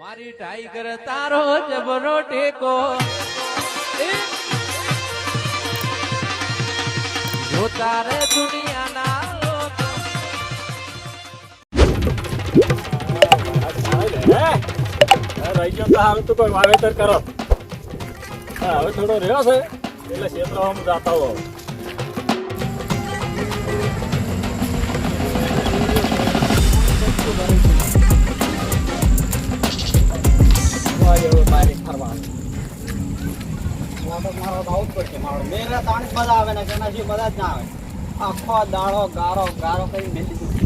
મારી ટાઈગર તારો જબરો ટેકો! જો તારે દુનિયાના રહી ગયો તો હવે તો કોઈ વાવેતર કરો હા, હવે થોડો રહ્યો છે એટલે ક્ષેત્રમાં જાતા હો આખો દાળો ગારો ગારો કરી મેલી દીધું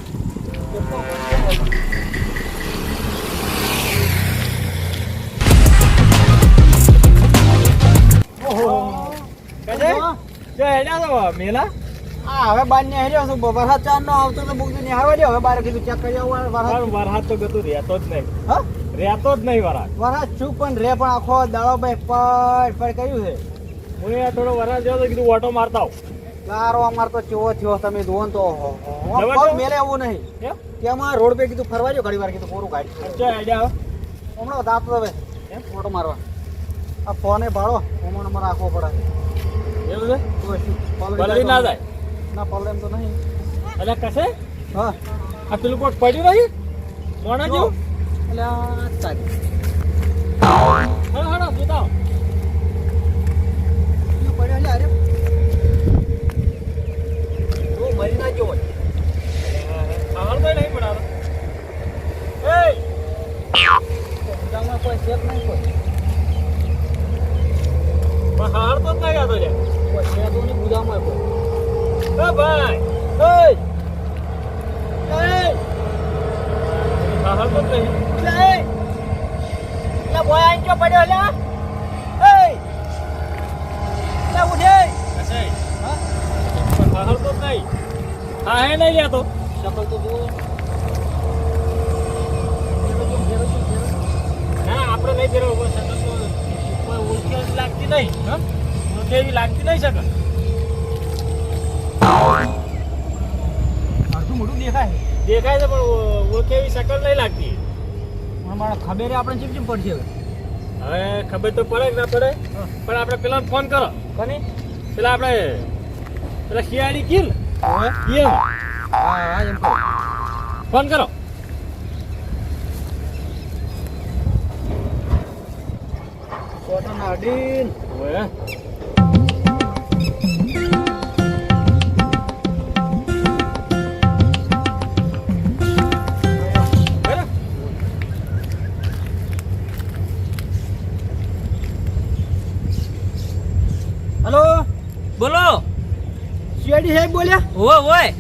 મેલા હા હવે બાર ને હેર્યો છું વરસાદ ચાર નો આવતો તો બુક ને હવે બાર કીધું ચેક કરી આવું મારું વરસાદ તો ગતું રહેતો જ નહીં. હા? રહેતો જ નહીં વરાજ વરાજ છું પણ રે પણ આખો દાડો ભાઈ પડ પડ કર્યું છે. હું અહીંયા થોડો વરાજ જોયો તો કીધું ઓટો મારતા તારો અમાર તો ચેવો થયો તમે જુઓ તો? મેલે એવું નહીં? તેમાં રોડ પે કીધું ફરવા જો ઘડી વાર કીધું પૂરું ગાડી અચ્છા આઈડિયા હમણાં દાંત હવે? ફોટો મારવા. આ ફોને ભાડો હમણાં મારે રાખવો પડે. એવું છે? પલળી ના જાય? ના પલળે એમ તો નહીં. એટલે કશે? હા. આ પેલું કોટ પડ્યું નહીં? મોણા જેવું ખાવાનું તો નહીં એ કોઈ પણ હાર તો નહીં આવતો બુધામાં કોઈ. એ ભાઈ એય! હાર તો જ નહીં એટલે બોય આઈને ક્યાં પડ્યો એટલે? એય! એટલે ઉઠે! કશે હા? પણ હાર તો જ નહીં હા હે નહીં લેતો શકલ તો જુઓ. ના આપણે નહીં ફેરવો કોઈ શકલ તો કોઈ ઓળખી લાગતી નહીં હા ઓળખી એવી લાગતી નહીં શકલ અડધું મોઢું દેખાય દેખાય છે પણ ઓળખે એવી શકલ નહીં લાગતી. પણ મારા ખબર આપણે ચીમ ચીમ પડશે હવે. ખબર તો પડે કે ના પડે. પણ આપણે પેલા ફોન કરો. કોની? પેલા આપણે પેલા શિયાળી કિલ? એમ હા હા એમ કહો. ફોન કરો. કોટન ઓએ બોલો. શેડી સાહેબ બોલ્યા? હોય હોય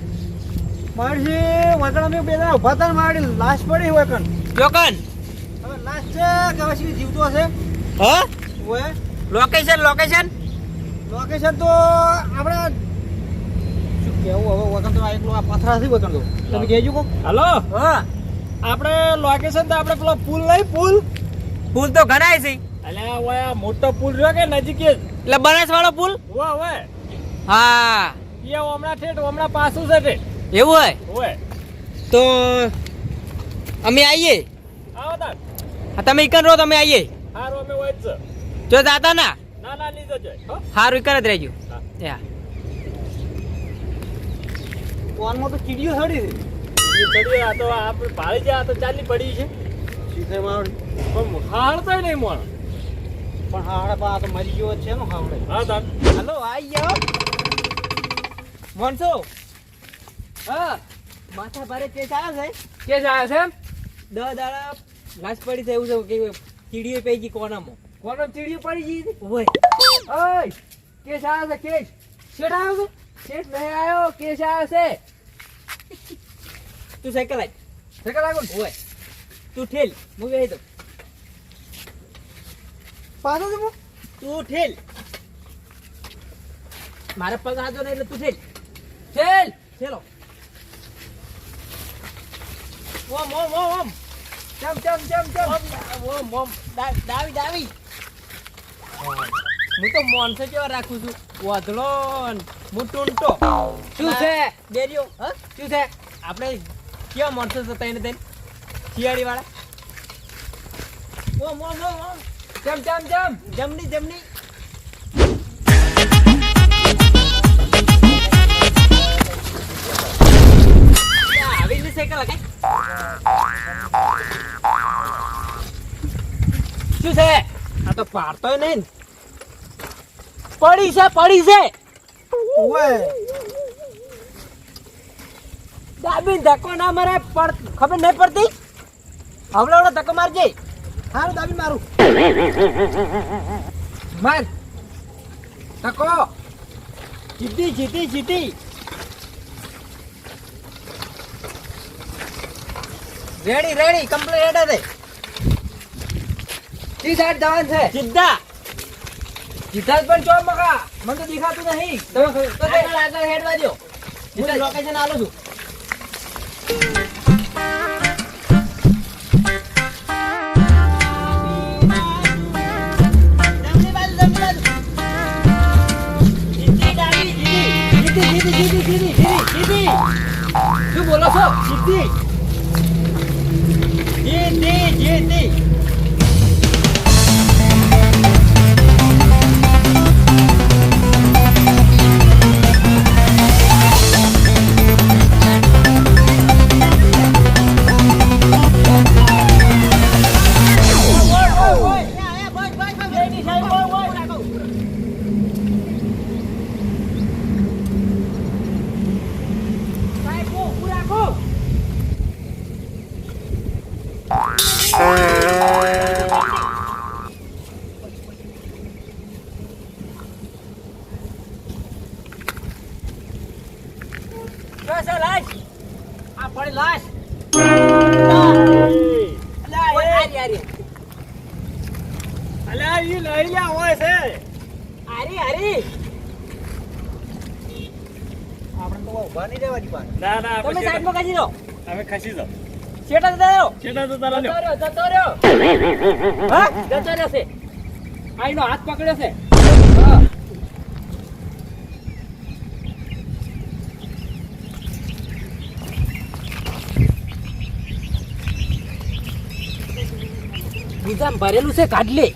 મારી વગણ અમે બે જણા ઊભા હતા મારી લાશ પડી વગણ ચોકન હવે લાશ છે કે હવે જીવતો હશે? હા? હોય લોકેશન લોકેશન લોકેશન તો આપણે શું કેવું હવે? વતન તો આ એકલો આ પથરાથી વગણ તો. તમે કહેજો કો હલો. હા. આપણે લોકેશન તો આપણે પેલો પુલ નહીં પુલ? પુલ તો ઘણાય છે. અલ્યા ઓય આ મોટો પુલ રહ્યો કે નજીક એટલે બનાસ વાળો પુલ? ઓય ઓય હા. એ હમણાં ઠેઠ હમણાં પાછું છે ઠેઠ. એવું હોય? તો અમે આવીએ આવો તાર. હા, તમે ઈકન રહો તમે આવીએ હારો અમે હોય જ જો દાદા ના? ના ના લીધો છે હો. હારું ઈકન જ રહેજો. હા. યા. ફોનમાં તો ચીડિયો ચડી આ તો આપણે ભાળી જાય આ તો ચાલી પડી છે. સીધે મારી. પણ નહીં મોણ પણ હાડે પા તો મરી ગયો જ છે ને હાવડે. હા તાર. હલો આઈ જાઓ. મોનસો હા. માથા ભારે કેસ આવ્યો છે? કેસ આવ્યો છે દ દાડા લાશ પડી છે એવું છે કે ચીડીઓ પડી ગઈ કોનામાં? કોનો ચીડીઓ પડી ગઈ? ઓય ઓય કેસ આવ્યો છે કેસ? શેઠ આવ્યો છે? શેઠ નહીં આવ્યો કેસ આવ્યો છે? તું સાયકલ આય. સાયકલ આગળ ઓય તું ઠેલ. હું કહી દઉં. પાછો તું ઠેલ. મારા પગ હાથો નહીં એટલે તું ઠેલ. ઠેલ ઠેલો ઓમ ઓમ ઓમ ઓમ ચમ ચમ ચમ ચમ ઓમ ઓમ દાવી દાવી હું તો મોનસે કેવા રાખું છું. વાધલો ન હું ટૂંટો શું છે? બેરીઓ હા? શું છે? આપણે કેવા માણસો હતા એને તેને શિયાળી વાળા મો મો મો મો ચમ ચમ ચમ જમની જમની. સાયકલ લગાય શું છે? આ તો પાડતોય નહીં. પડી છે પડી છે. દાબી ધક્કો ના મારે ખબર નહીં પડતી? હવડે હવડે ધક્કો મારજે. હારું દાબી મારું. માર. ધક્કો. જીતી જીતી જીતી. રેડી રેડી કમ્પ્લીટ હેડા છે તી સાઈડ જવાન છે. સીધા સીધા જ પણ ચો મકા મને તો દેખાતું નહીં. તમે આગળ આગળ હેડવા દો હું લોકેશન આલું છું. શું બોલો છો. જીતી, ના ના તમે સાઈડમાં કાઢી દો ખસી જાઓ. શેટા જતા રહ્યો છેટા તો તારા જતો રહ્યો જતો રહ્યો હા? જતો રહ્યો છે આઈનો હાથ પકડ્યો છે. ભરેલું છે કાઢ લે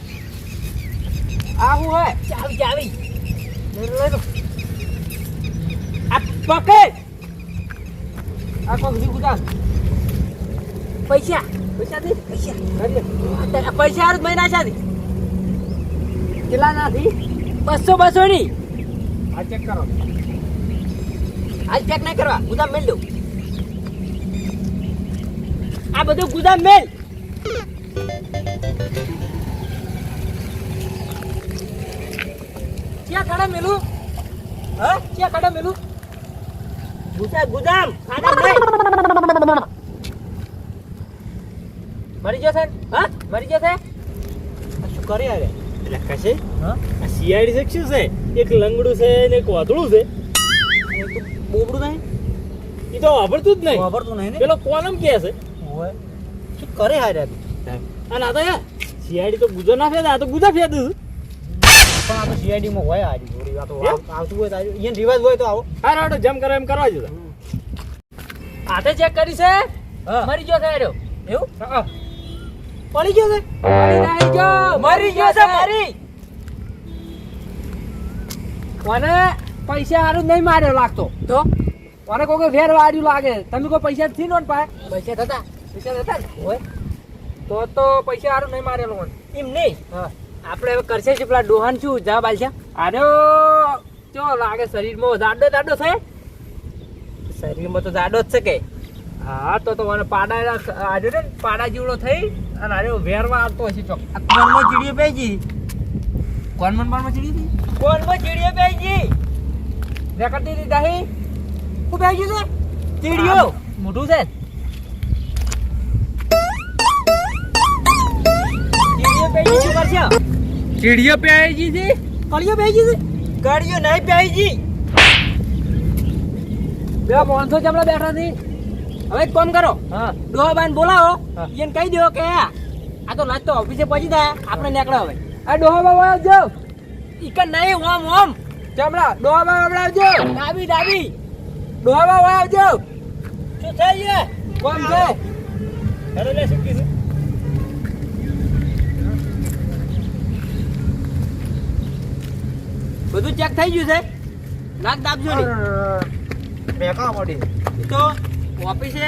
આવું હોય. ચાવી. ચાવી. આ પકડ. પૈસા. પૈસા દે. પૈસા. પૈસા હારું મહિના છે કેટલા નાથી બસો બસો ની આ ચેક કરો. આજ ચેક નહીં કરવા. ગુદામ મેલ દઉં આ બધું ગુદામ મેલ. ક્યાં ખાડા મેલું? હા? ક્યાં ખાડા મેલું? ગુદામ ખાડા નહીં મરી ગયો છે હા? મરી ગયો છે શું કરી આવે એટલે કશે હા? આ સીઆઈડી છે શું છે? એક લંગડું છે ને એક વાદળું છે. તો બોબડું નહીં. એ તો વાપરતું જ નહીં. વાપરતું નહીં પેલો કોલમ કે છે. શું કરે હારે અને આ તો યાર તો ગુજો ના ફેદા આ તો ગુજા ફેદું પણ આ તો સીઆઈડી માં હોય આજી જોડી. આ તો આવતું હોય તો અહીંયા રિવાજ હોય તો આવો. હા રાડો જમ કરો એમ કરવા દીધા હાથે ચેક કરી છે? મરી ગયો છે એર્યો. એવું? પડી ગયો છે? પડી ગયો. મરી ગયો છે મરી કોને પૈસા હારું નહીં માર્યો લાગતો? તો? કોને કોઈ ફેર વાર્યું લાગે? તમે કોઈ પૈસા થી નોન પાય પૈસા થતા. પૈસા થતા હોય. તો તો પૈસા હારું નહીં મારેલો મને. એમ નહીં? હા. આપણે હવે કરશે છે પેલા ડોહાન શું? જા આલશે આનો ચો લાગે શરીરમાં જાડો જાડો છે? શરીરમાં તો જાડો જ છે કે. હા, તો તો મને પાડા આજે ને, પાડા જીવડો થઈ અને આરે વેરવા આવતો હશે ચોક. કોનમાં ચીડીએ પેજી કોણ મન મનમાં ચીડી હતી? કોનમાં ચીડીએ પેજી રેકર્ડ દીધી દાહી હું ગયું છે ચીડીઓ? મોટું છે? પેજી શું કરશે છે? કળીઓ પેજી જી કળીઓ નહીં પેજી બે માણસો જમણા બેઠા છે. હવે એક કામ કરો. હા. ડોહા બાન બોલાવો. એને કહી દો કે આ તો લાજ તો ઓફિસે પહોંચી જાય. આપણે નીકળો હવે. આ ડોહા બાબા આવજો. ઈકન નહીં ઓમ ઓમ. જમણા ડોહા બાબા આવજો. ડાબી ડાબી ડોહા બાબા આવજો. શું થઈ ગયું? કોમ છે? હેલો લે શું બધું ચેક થઈ ગયું છે? નાક દાબજો નહીં. મેકા મળી તો ઓફિસે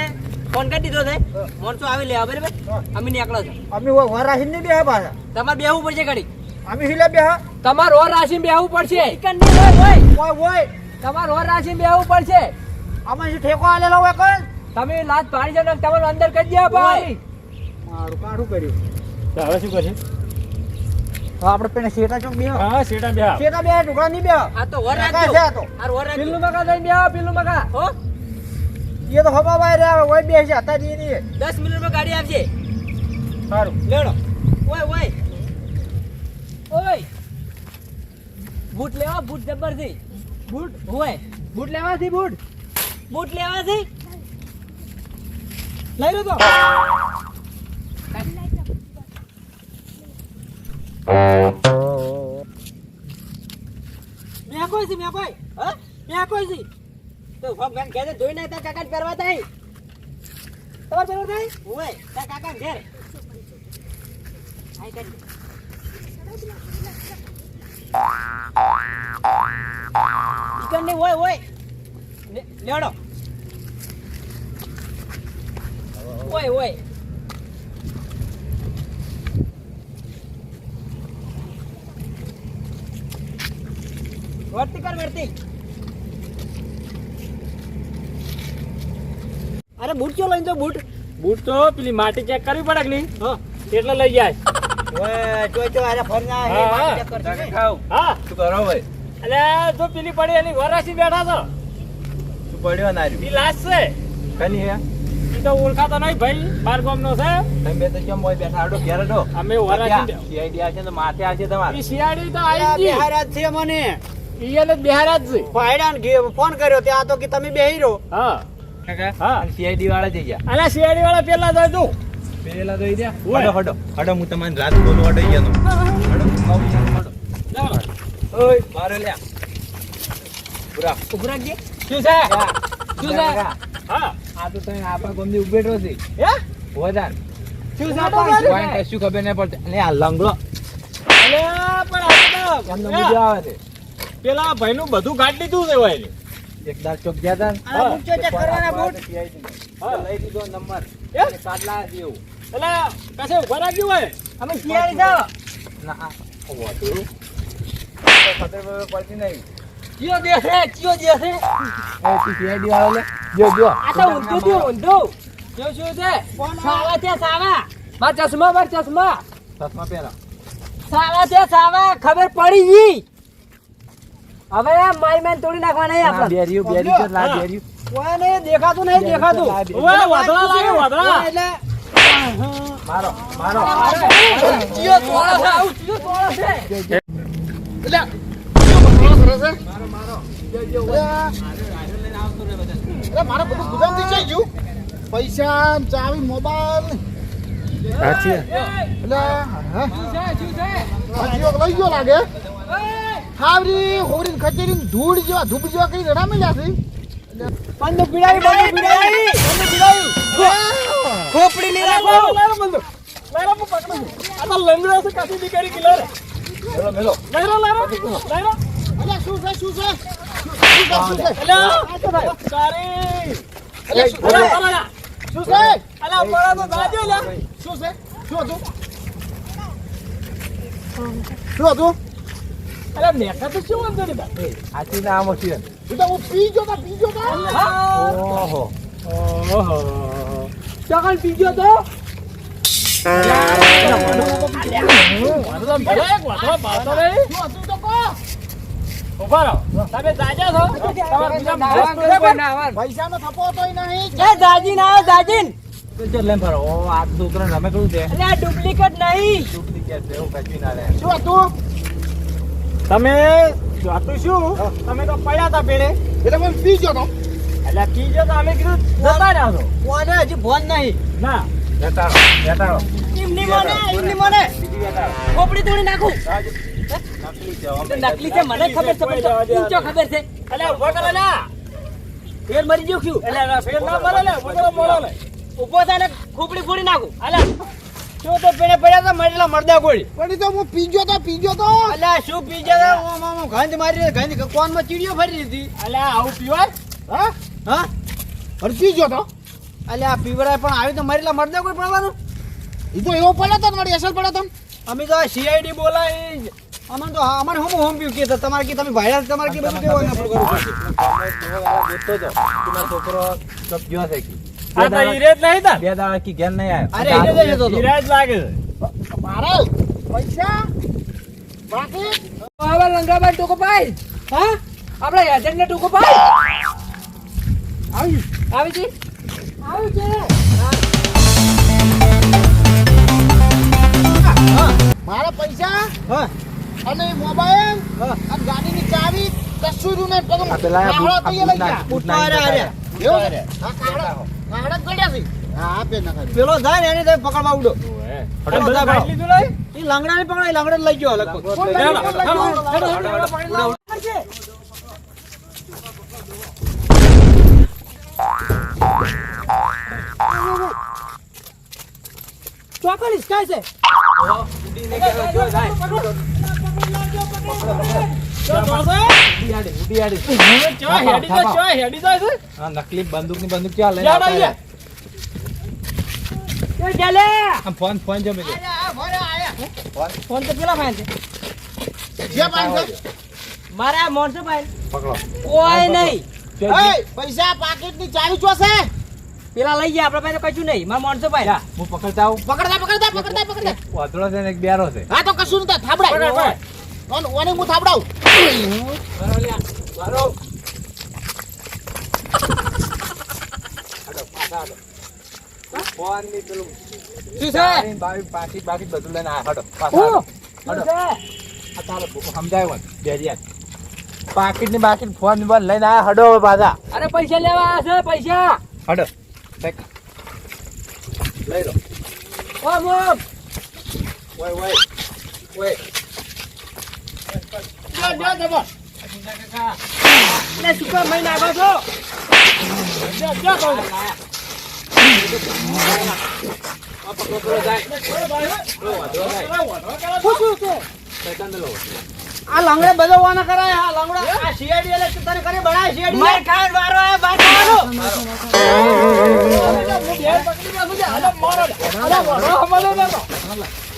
ફોન કરી દીધો છે. માણસો આવી લે બરાબર. અમે નીકળો છો. અમે વર રાખીને નહીં બેહે પાછા. તમારે બેહવું પડશે ઘડી અમે હિલે બેહા તમારે ઓર રાશિને બેહવું પડશે. ચિકનની હોય હોય ઓય ઓય. તમારે ઓર રાશિને બેહવું પડશે. અમે ઠેકો આલેલો હોય કર. તમે લાત પાડી જાવ ને તમારું અંદર કરી દે ભાઈ મારું કાઢું કર્યું. હવે શું કરશે? આપણે પેલા શેટા ચોક બેહો હા શેટા બે. શેટા બે ટુકડા નહીં બેહો આ તો વર રાખજો. છે આ તો. આ વર રાખજો. પીલું મકા જઈ બેહો પીલું મકા. હો. એ તો હવા બાય રે આવે ઓય છે હતા દી નહીં 10 મિનિટમાં ગાડી આવશે સારું. લેડો ઓય ઓય. ઓય. બૂટ લેવા બૂટ જબરથી. બૂટ? હોય બૂટ લેવાથી બૂટ? બૂટ લેવાથી? લઈ લો તો મેં કોઈ છે મેં કોઈ? હા? મેં કોઈ છે? તો ફોન ગાન ઘેર ઓય, તાર કાકા ઘેર. આઈ કરી ચિકનની હોય લે- લેડો હોય હોય વર્તી કર વર્તી. અરે બૂટ ચો લઈને જો બૂટ? બૂટ તો પેલી માટી ચેક કરવી પડે કે નહીં? હા. એટલે લઈ જાય. ઓય ચોય ચોય આરે ફરી ના હા, હા. હે ખાવ હા. શું કરો ભાઈ? એટલે જો પેલી પડી એની વરાસી બેઠા છો. શું પડ્યો ના લાશ છે. કની હે? તો ઓળખાતો નહીં ભાઈ બાર ગામનો છે. તમે તો કેમ હોય બેઠા આડો ઘેર આડો અમે વરાસી સીઆઈડી છે તો માથે આવશે તમારે. ઈ શિયાળી તો આવી ગઈ. બિહાર છે મને. ઈ એને જ છે. ભાઈડાન ફોન કર્યો ત્યાં તો કે તમે બેહી રહો હા. હા. સીઆઈડી વાળા જઈ ગયા. અને સીઆઈડી વાળા પેલા જોઈ તું. પેલા જોઈ દે હડો હડો હડો હું તમને રાત બોલું હડો ઈયાનો હડો. હડો ઓય મારે લ્યા. પૂરા ઉભરા જે શું છે? શું છે? હા. આ તો તમે આપા ગોમની ઉભેટો છે. હે? વધાર શું છે? કોઈ કશું ખબર નહીં પડતી. અને આ લંગડો. અલે પણ આ તો હે, આવે છે? પેલા ભાઈનું બધું કાઢી લીધું છે ભાઈ. એક દાર ચોક ગયા તા ને. આ કરવાના બૂટ. હા લઈ દીધો નંબર. હે? કાઢલા જેવું. એટલે કશે ઊભા રાખ્યું હોય? અમે શિયાળી ના હોતું. બબર પડતી નહીં. ચિયો દેશે ચિયો એ તું વાળો લે. જો જો. આ તો ઊંધું જો શું છે સાવા છે સાવા. માર ચશ્મા માર ચશ્મા. ચશ્મા પહેરા. સાવા છે સાવા. ખબર પડી ગઈ. હવે માય મારી મેન તોડી નાખવાના નહીં આપણે. બેરિયું બેરિયું છે લા હા. કોઈ નહીં દેખાતું નહીં દેખાતું. ઓય, વાદળા લાગે, વાદળા. એટલે મારો મારો. જીઓ તોળા છે આવું જીઓ તોળા છે. એટલે મારે બધું ગુદામથી જઈ ગયું? પૈસા ચાવી મોબાઈલ. સાચી. એટલે હા? લઈ ગયો લાગે. હાવરી હોરીન ખચેરીન ધૂળ જેવા ધૂપ જેવા કઈ રડા મળ્યા છે? બંદૂક પીડાવી બંદૂક પીડાવી. બંદૂક પીડાવી. ખોપડી નહીં રાખો બંધો લારો હું પકડું. આ તો લંગડો છે કાસી દીકરી કિલર. રે મેલો મેલો લારો લારો લારો શું છે શું છે? શું છે? અલ્યા તારી અલ્યા, શું છે? અલ્યા, બળા તો દાજો લ્યા. શું છે? શું હતું? શું હતું? અલ્યા, મેકા તો શું વાંધો નહીં તાર? સાચી નામ છે એ તો હું પી ગયો તા પી ગયો તા ઓહો હતું તો બરાબર? ના થપ્પો તોય નહીં એ દાજીન આવો દાજીન તો? લેમ ફરો આ તો રમે કહું છે એટલે આ ડુપ્લિકેટ નહીં. ડુપ્લિકેટ છે એવું કશું ના લે શું હતું? તમે જોતું શું? તમે તો પડ્યા હતા પેડે એટલે હું પી ગયો તો? એટલે કીજો તો અમે કીધું જતા રહ્યા છો કોને? હજી ફોન નહીં. ના. જતા રહો એમની મને એમની મને. બીજી લેતારો ખોપડી તોડી નાખું. નકલી છે તો નકલી છે મને ખબર છે પણ તો ખબર છે. એટલે ઊભો કરે લે ફેર મરી ગયો ક્યું? એટલે ફેર ના મળે ને ઊભો કરે મોડો લે ઊભો થાય ને ખોપડી ફોડી નાખું. અલે શું તો પેણે પડ્યા તો મરેલા મરદા ગોળી. પણ તો હું પીજો તો પીજો તો. અલ્યા શું પીજો તો? હું ઓમ ગંધ મારી ગંધ કોનમાં ચીડિયો ફરી હતી અલ્યા આવું પીવાય? હા? હા? પણ પીજો તો. અલ્યા પીવડાય પણ આવી તો મરેલા મરદા ગોળી પડવાનું. એ તો એવો પડ્યો તો મારી અસર પડ્યો તમ અમે તો સીઆઈડી બોલાય. અમને તો અમને હું હોમ પીવ કે તમારે કે તમે ભાઈ તમારે કે બધું કેવું ના કરવું પડશે તો કે મારો છોકરો સભ્યો છે કે? આ તો હીરે જ નહીં તાર. બે દાડા કી ઘેર નહીં આવ્યો અરે એટલે જ લાગે છે. મારે પૈસા? બાકી? હવે લંગાભાઈ ટોકો હા? આપણે એજન્ટ ને ટોકો પાય. આવી આવી છે આવી છે મારા પૈસા? હા. અને મોબાઈલ? હા. અને ગાડીની ચાવી? કશું જ નહીં. પગમ પેલા બૂટ- તો. બૂટ. એવું હા, કાવડા ગળ્યા પડ્યા છે. હા આપે ના પેલો જાય ને એને તમે પકડવા ઉડો. એ લાંગડા ને પકડાય લાંગડા લઈ ગયો? ચોકડીશ કાય છે. નકલી બંદૂકની બંદૂક ક્યાં લઈને યાર, આવતા આયા. રહ્યા? આમ ફોન ફોન જમી ફોન તો પેલા ભાઈ જે મારા મોણસો ભાઈ. પકડો. કોઈ નહીં. એય, પૈસા પાકીટની ચાવી ચોસે પેલા લઈ ગયા આપડે પાસે કશું નહીં. મારા મોણસો ભાઈ. હું પકડતા આવું. પકડતા પકડતા પકડતા પકડતા. વાંદરો છે ને એક બેરો છે. હા તો કશું નથી થાબડાય. પકડ. ઓન હું થાબડાવું ફોનની પેલું શું છે બાવી પાકીટ બાકીટ બધું લઈને આ હડો પાછા? હડો. આ તારો સમજાય બેરિયા પાકીટની બાકી ફોનની બંધ લઈને આ હડો હવે પાછા અરે પૈસા લેવા આવ્યા છે પૈસા હડો ફેંક. લઈ લો ઓમ ઓમ ઓય ઓય ઓય એટલે સુકા મહિને આવ્યા છો શું શું છે આ લંગડે બધો વાના કરાય આ લાંગડા આ સીઆઈડી એટલે તને કરી બનાય સીઆઈડી માર ખાન વારો આવે બાર ખાવાનો ચિયો દે છે ચિયો મારો છે મારો આપણે આપણે મોનતો છે મારે છે પેલા દીધી પેલા અરે હું તું મારા નહીં ને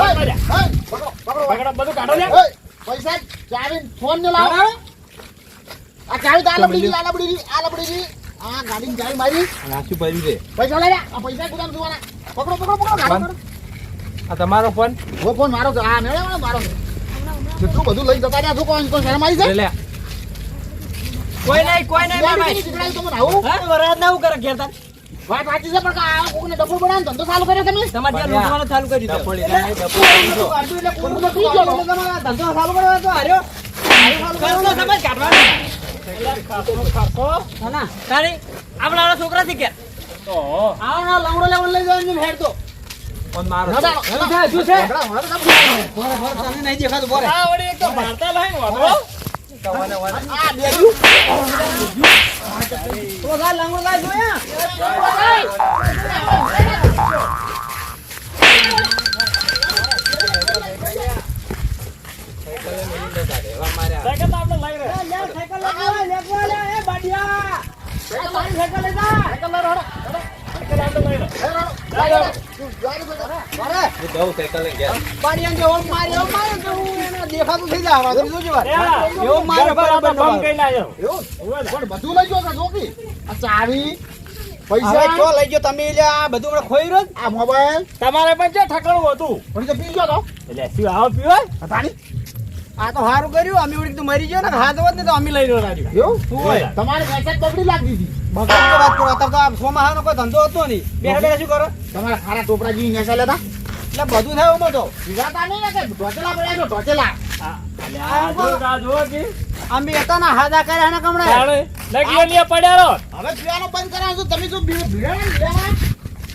પકડો, પકડો, બધું કાઢો લે. ઓય, પૈસા ચાવી ફોન ને લાવો આ ચાવી તો આ લબડી આ લબડી આ લબડી આ ગાડીની ચાવી મારી. છે? પૈસા લઈ આ પૈસા જોવાના. પકડો પકડો પકડો ગાડી ફોન? આ તમારો ફોન? વો ફોન મારો છે. આ મેળે મારો છે. કેટલું બધું લઈ જતા રહ્યા છો કોઈ? કોઈ શરમ આવી છે? લે કોઈ નહીં કોઈ નહીં ભાઈ. તો મને આવું? હા ના હું કરે ઘેર તાર. વાત સાચી છે પણ આ કોકને ડબલ ધંધો ચાલુ કર્યો તમે તમારે ત્યાં લૂંટવાનું ચાલુ કરી દીધું એટલે કોકને તો. ચાલુ તો હાર્યો સમાજ કાઢવાનો. આપણા છોકરા થી કે ઓહો. આવવાનો લઈ જવાનો હેડ તો. નહીં દેખાતું બોરે એક તો ભારતા આ. તો સા લંગડો દેખાતું થઈ જાય બંધ લઈ જોકી? ચાવી પૈસા છો લઈ ગયો તમે આ બધું ખોઈ રહ્યો આ મોબાઈલ તમારે પણ છે ઠકડવું હતું. પણ તો પી ગયો તો. એટલે શું આવો પીવાય આ તો સારું કર્યું. અમે ઉડી તો મરી ગયો ને હાથ હોત ને તો અમે લઈ રહ્યો રાજી એવું? શું હોય? તમારે પૈસા બગડી લાગી હતી બગાડ વાત કરો. અત્યારે તો આ સોમાહાનો કોઈ ધંધો હતો નહીં. શું કરો? તમારા ખારા ટોપરા જીવી નેસા લેતા? એટલે બધું થાય એમાં તો. વિગાતા નહીં ને કે ઢોચેલા પડ્યા છો ઢોચેલા. આ આ જો આ જો કે અમે હતા ને હાદા કર્યા ને પડ્યા હવે પીવાનું બંધ કરાવો છો તમે જો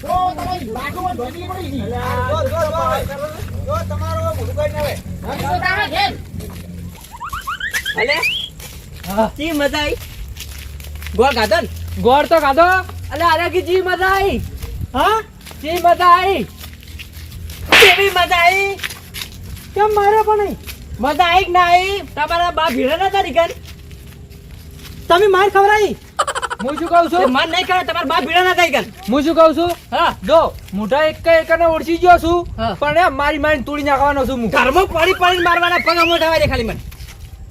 તો તમારી લાખોમાં ઢોકળી પડી ગઈ. જો, જો, જો, જો, તમારો મોઢું કાઢીને આવે. હવે તો ઘેર. અલે જી મજા આવી ગોળ ખાધો ને? ગોળ તો ખાધો. અલે અરે કે જી મજા આવી હા? જી મજા આવી કેવી મજા આવી કેમ મારે પણ મજા આવી કે ના આવી તમારા બા ભીડા નતા નીકળ તમે માર ખવરાઈ હું શું કહું છું? માર નહીં કરે તમારા બા ભીડા નતા નીકળ હું શું કહું છું? હા. જો મોટા એક એક ને ઓળખી ગયો છું પણ મારી મારી તોડી નાખવાનો છું હું. ઘરમાં પડી પડી મારવાના પગ મોટા વાગે ખાલી મને.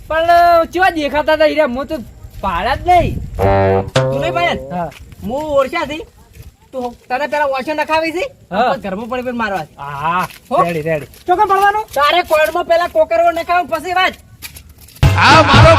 પણ ચેવા દેખાતા હતા? હીરા હું તો પાડ્યા જ નહીં. તું નહીં પાડ્યા હું. ઓળખ્યા થી તું તને પેલા ઓછો નખાવી છે? ઘરમાં પડી પણ મારવા હા. Ready ready. ચોકન પડવાનું તારે કોર્ટમાં પેલા કોકરો નખાવ પછી વાત. આ મારો